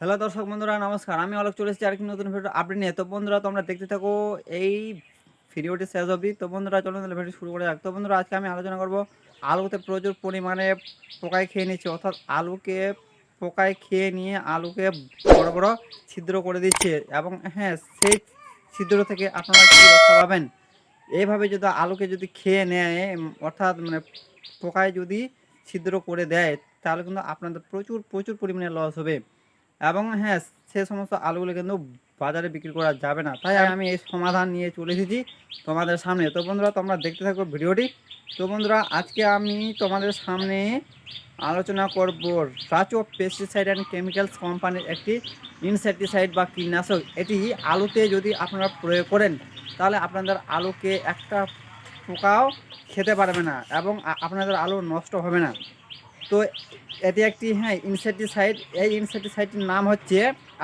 Hello দর্শক বন্ধুরা, নমস্কার। আমি অলোক চলে এসেছি আরেকটি নতুন ভিডিও আপডেট নিয়ে। তো বন্ধুরা, তোমরা দেখতে থাকো, এই ভিডিওটি শেষ অবধি। তো বন্ধুরা, চলুন তাহলে ভিডিও শুরু করে যাক। তো বন্ধুরা, আজকে আমি আলোচনা করব আলুতে প্রচুর পরিমাণে পোকায় খেয়ে নিচ্ছে। অর্থাৎ আলুকে পোকায় খেয়ে নিয়ে আলুকে বড় বড় ছিদ্র করে দিচ্ছে। এবং হ্যাঁ সেই ছিদ্র থেকে আপনারা কী রক্ষা পাবেন? এইভাবে যদি আলুকে যদি খেয়ে নেয়, অর্থাৎ মানে পোকায় যদি ছিদ্র করে দেয়, তাহলে কিন্তু আপনাদের প্রচুর প্রচুর পরিমাণে লস হবে। এবং হ্যাঁ সে সমস্ত আলুগুলো কিন্তু বাজারে বিক্রি করা যাবে না। তাই আমি এই সমাধান নিয়ে চলে এসেছি তোমাদের সামনে। তো বন্ধুরা, তোমরা দেখতে থাকো ভিডিওটি। তো বন্ধুরা, আজকে আমি তোমাদের সামনে আলোচনা করব রাচো পেস্টিসাইড অ্যান্ড কেমিক্যালস কোম্পানির একটি ইনসেকটিসাইড বা কীটনাশক। এটি আলুতে যদি আপনারা প্রয়োগ করেন, তাহলে আপনাদের আলুকে একটা পোকাও খেতে পারবে না এবং আপনাদের আলু নষ্ট হবে না। তো এটি একটি হ্যাঁ ইনসেকটিসাইড এই ইনসেকটিসাইডটির নাম হচ্ছে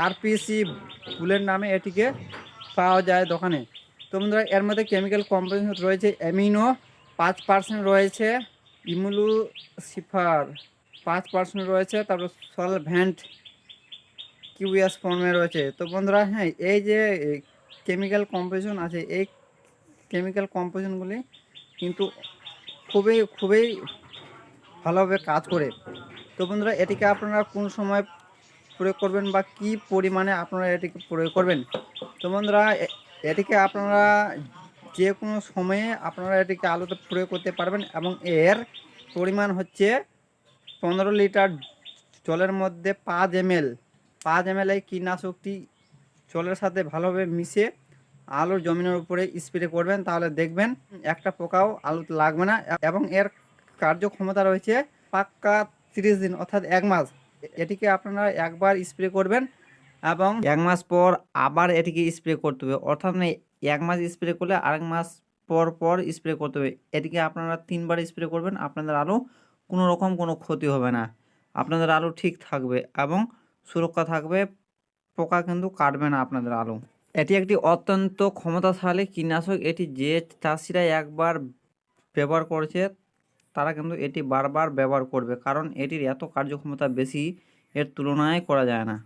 আরপিসি ফুলের নামে এটিকে পাওয়া যায় দোকানে। তো বন্ধুরা, এর মধ্যে কেমিক্যাল কম্পোজিশন রয়েছে অ্যামিনো পাঁচ পার্সেন্ট রয়েছে ইমুলুসিফার পাঁচ পার্সেন্ট রয়েছে, তারপর সলভ্যান্ট কিউএস ফর্মে রয়েছে। তো বন্ধুরা হ্যাঁ এই যে কেমিক্যাল কম্পোজিশন আছে, এই কেমিক্যাল কম্পোজিশনগুলি কিন্তু খুবই খুবই ভালোভাবে কাজ করে। তো বন্ধুরা, এটিকে আপনারা কোন সময় প্রয়োগ করবেন বা কি পরিমাণে আপনারা এটিকে প্রয়োগ করবেন? তো বন্ধুরা এটিকে আপনারা যে কোনো সময়ে আপনারা এটিকে আলুতে প্রয়োগ করতে পারবেন এবং এর পরিমাণ হচ্ছে পনেরো লিটার জলের মধ্যে পাঁচ এমএল। পাঁচ এমএল এই কীটনাশকটি জলের সাথে ভালোভাবে মিশে আলুর জমিনের উপরে স্প্রে করবেন, তাহলে দেখবেন একটা পোকাও আলুতে লাগবে না এবং এর কার্যক্ষমতা রয়েছে পাক্কা তিরিশ দিন, অর্থাৎ এক মাস। এটিকে আপনারা একবার স্প্রে করবেন এবং এক মাস পর আবার এটিকে স্প্রে করতে হবে। অর্থাৎ মানে এক মাস স্প্রে করলে আরেক মাস পর পর স্প্রে করতে হবে। এটিকে আপনারা তিনবার স্প্রে করবেন, আপনাদের আলু কোনো রকম কোনো ক্ষতি হবে না। আপনাদের আলু ঠিক থাকবে এবং সুরক্ষা থাকবে, পোকা কিন্তু কাটবে না আপনাদের আলু এটি একটি অত্যন্ত ক্ষমতাশালী কীটনাশক। এটি যে চাষিরা একবার ব্যবহার করেছে তারা কিন্তু এটি বারবার ব্যবহার করবে। কারণ এটির এত কার্যক্ষমতা বেশি এর তুলনায় করা যায় না।